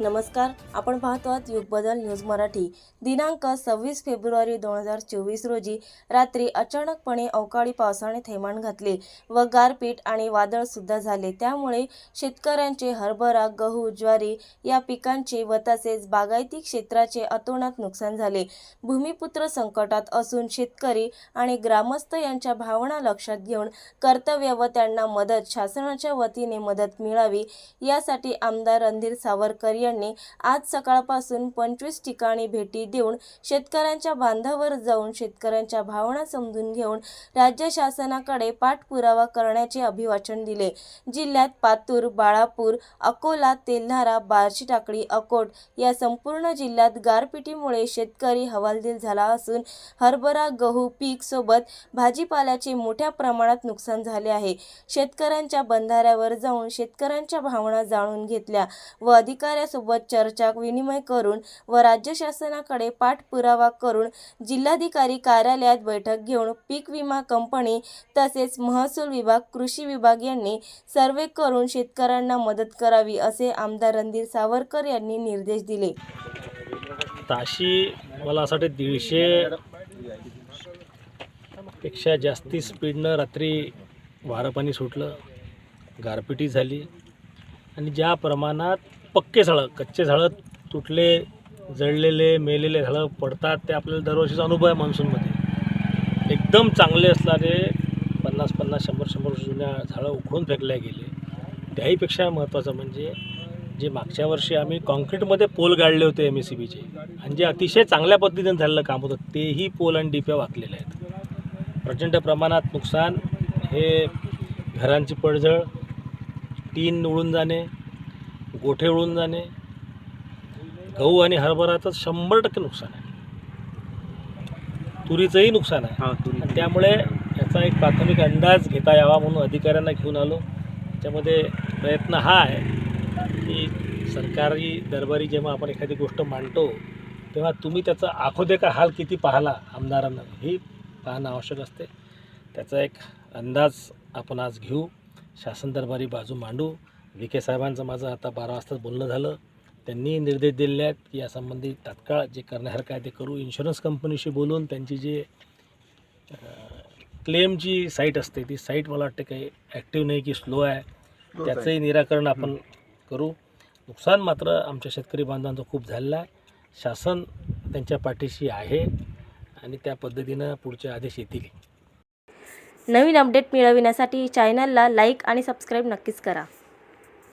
नमस्कार आपण पाहतो आहात युग बदल न्यूज मराठी. दिनांक सव्वीस फेब्रुवारी दोन हजार चोवीस रोजी रात्री अचानकपणे अवकाळी पावसाने थैमान घातले व गारपीट आणि वादळ सुद्धा झाले. त्यामुळे शेतकऱ्यांचे हरभरा गहू ज्वारी या पिकांचे व तसेच बागायती क्षेत्राचे अतोनात नुकसान झाले. भूमिपुत्र संकटात असून शेतकरी आणि ग्रामस्थ यांच्या भावना लक्षात घेऊन कर्तव्य व त्यांना मदत शासनाच्या वतीने मदत मिळावी यासाठी आमदार रणधीर सावरकर यांनी आज सकाळपासून पंचवीस ठिकाणी भेटी देऊन शेतकऱ्यांच्या बांधावर जाऊन शेतकऱ्यांच्या भावना समजून घेऊन राज्य शासनाकडे पाठपुरावा करण्याचे अभिवाचन दिले. जिल्ह्यात पातूर बाळापूर अकोला तेल्हारा बार्शी टाकळी अकोट या संपूर्ण जिल्ह्यात गारपिटीमुळे शेतकरी हवालदिल झाला असून हरभरा गहू पीक सोबत भाजीपाल्याचे मोठ्या प्रमाणात नुकसान झाले आहे. शेतकऱ्यांच्या बंधाऱ्यावर जाऊन शेतकऱ्यांच्या भावना जाणून घेतल्या व अधिकाऱ्या यांच्यासोबत चर्चा विनिमय करून व राज्य शासनाकडे पाठपुरावा करून जिल्हाधिकारी कार्यालयात बैठक घेऊन पीक विमा कंपनी तसेच महसूल विभाग कृषी विभाग यांनी सर्वे करून शेतकऱ्यांना मदत करावी असे आमदार रणधीर सावरकर यांनी निर्देश दिले. ताशी मला असं वाटतं दीडशे पेक्षा जास्ती स्पीडनं रात्री वारं पाणी सुटलं गारपिटी झाली. आणि ज्या प्रमाणात पक्के झाडं कच्चे झाडं तुटले जळलेले मेलेले झाडं पडतात ते आपल्याला दरवर्षीचा अनुभव आहे मान्सूनमध्ये. एकदम चांगले असणारे पन्नास पन्नास शंभर शंभर वर्ष जुन्या झाडं उखडून फेकल्या गेले. त्याहीपेक्षा महत्त्वाचं म्हणजे जे मागच्या वर्षी आम्ही कॉन्क्रीटमध्ये पोल गाडले होते एम एस सी बीचे आणि जे अतिशय चांगल्या पद्धतीने झालेलं काम होतं तेही पोल आणि डिप्या वाकलेले आहेत. प्रचंड प्रमाणात नुकसान हे घरांची पडझड टीन उडून जाणे गोठे उडून जाणे गहू आणि हरभराचं शंभर टक्के नुकसान आहे. तुरीचंही नुकसान आहे. त्यामुळे याचा एक प्राथमिक अंदाज घेता यावा म्हणून अधिकाऱ्यांना घेऊन आलो. त्याच्यामध्ये प्रयत्न हा आहे की सरकारी दरबारी जेव्हा आपण एखादी गोष्ट मांडतो तेव्हा तुम्ही त्याचा आखोदे हाल किती पाहला आमदारांना ही पाहणं आवश्यक असते. त्याचा एक अंदाज आपण आज घेऊ. शासन दरबारी बाजू मांडू. विखे साहेबांचं माझं आता बारा वाजता बोलणं झालं. त्यांनी निर्देश दिलेले आहेत की यासंबंधी तात्काळ जे करण्यासारखं आहे ते करू. इन्शुरन्स कंपनीशी बोलून त्यांची जी क्लेमची साईट असते ती साईट मला वाटते काही ॲक्टिव्ह नाही की स्लो आहे. त्याचंही निराकरण आपण करू. नुकसान मात्र आमच्या शेतकरी बांधवांचं खूप झालेलं आहे. शासन त्यांच्या पाठीशी आहे आणि त्या पद्धतीनं पुढचे आदेश येतील. नवीन अपडेट मिळविण्यासाठी चॅनलला लाईक आणि सबस्क्राईब नक्कीच करा.